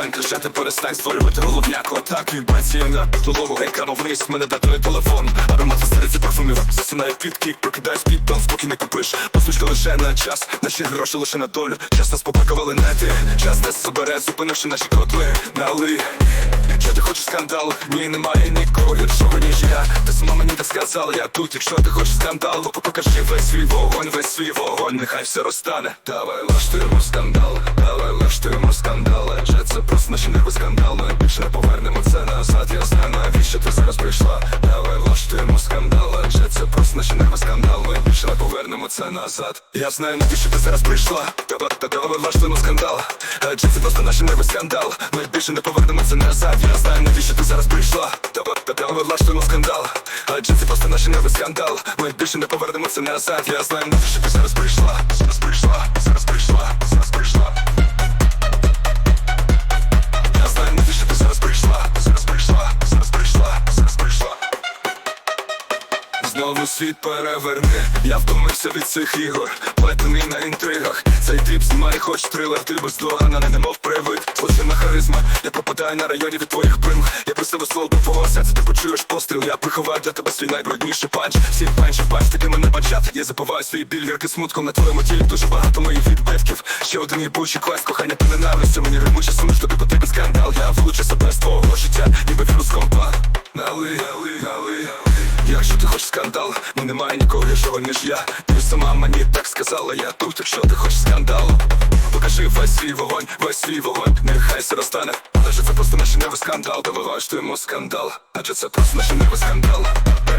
перестань кричати, перестань створювати головняку атаку бензію на підлогу Гейкану вниз, мене датує телефон. Аромат стариці парфумів, засинаю під кік Прокидаюсь під тон, спокій не купиш. Посмішка лише на час, наші гроші лише на долю. Час нас попакували нети, час нас собере, зупинивши наші котли. Нали Якщо ти хочеш скандал, ні, немає нікого гіршого, ніж я. Ти сама мені так сказала, я тут, якщо ти хочеш скандал то Покажи весь свій вогонь, весь свій вогонь, нехай все розтане. Давай влаштуємо скандал, давай влаштуємо скандал. Адже це просто наші нерви скандал. Ми більше не повернемо це назад. Я знаю, навіщо ти зараз прийшла? Давай влаштуємо скандал, адже це просто наші нерви скандал. Ми більше не повернемо це назад. Я знаю, навіщо ти зараз прийшла? Давай, влаштуємо скандал. Адже це просто наші нерви скандал. Ми більше не повернемо це назад. Я знаю, навіщо ти зараз прийшла? Давай влаштуємо скандал Адже джинси просто наші новий скандал? Ми більше не повернемося назад. Я знаю, що ти Зараз прийшла, зараз прийшла, світ переверни, я втомився від цих ігор Плетений на інтригах, цей тип знімає хоч трилер Ти бездоганна, немов привид Злочинна харизма, я попадаю на районі від твоїх примх. Я просив слово до твого серця, ти почуєш постріл. Я приховаю для тебе свій найбрудніший панч. Всі панчі, панч, таки мене бачат Я забуваю свій біль, гірки смутком на твоєму тілі. Дуже багато моїх відбитків. Ще один їбучий квест, кохання та ненавистю Мені римуче суміш, тобі потрібен скандал. Я влучу себе немає нікого гіршого, ніж я. Ти сама мені так сказала, я тут, якщо ти хочеш скандал Покажи весь свій вогонь, весь свій вогонь, нехай все розтане. Адже це просто наші нерви скандал, влаштуємо скандал. Адже це просто наші нерви скандал.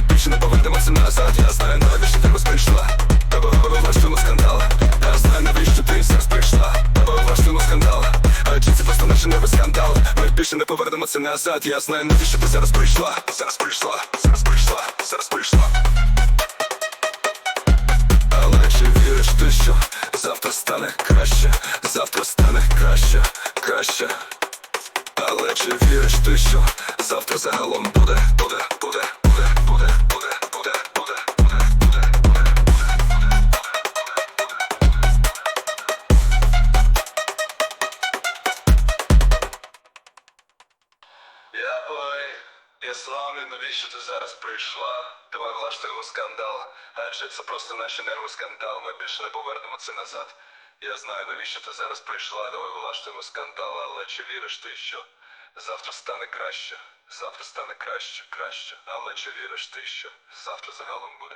Більше не повернемося назад, я знаю, навіщо ти прийшла. Давай влаштуємо скандал. Я знаю, навіщо ти зараз прийшла. Давай влаштуємо скандал. Адже це просто наші нерви скандал. Ми більше не повернемося назад, я знаю, навіщо ти зараз прийшла. Зараз прийшла, зараз прийшла, зараз прийшла завтра стане краще, краще. Але чи віриш ти, що завтра загалом буде, буде, буде, буде, буде, буде, буде, буде, буде, буде, буде, буде, буде, Я ой, я славлю, навіщо ти зараз прийшла? Давай влаштуємо скандал, адже це просто наші нерви скандал, ми більше не повернемо це назад. Я знаю, навіщо ти зараз прийшла, давай влаштуємо скандал, але чи віриш ти, що завтра стане краще? Завтра стане краще, краще. Але чи віриш ти, що завтра загалом буде?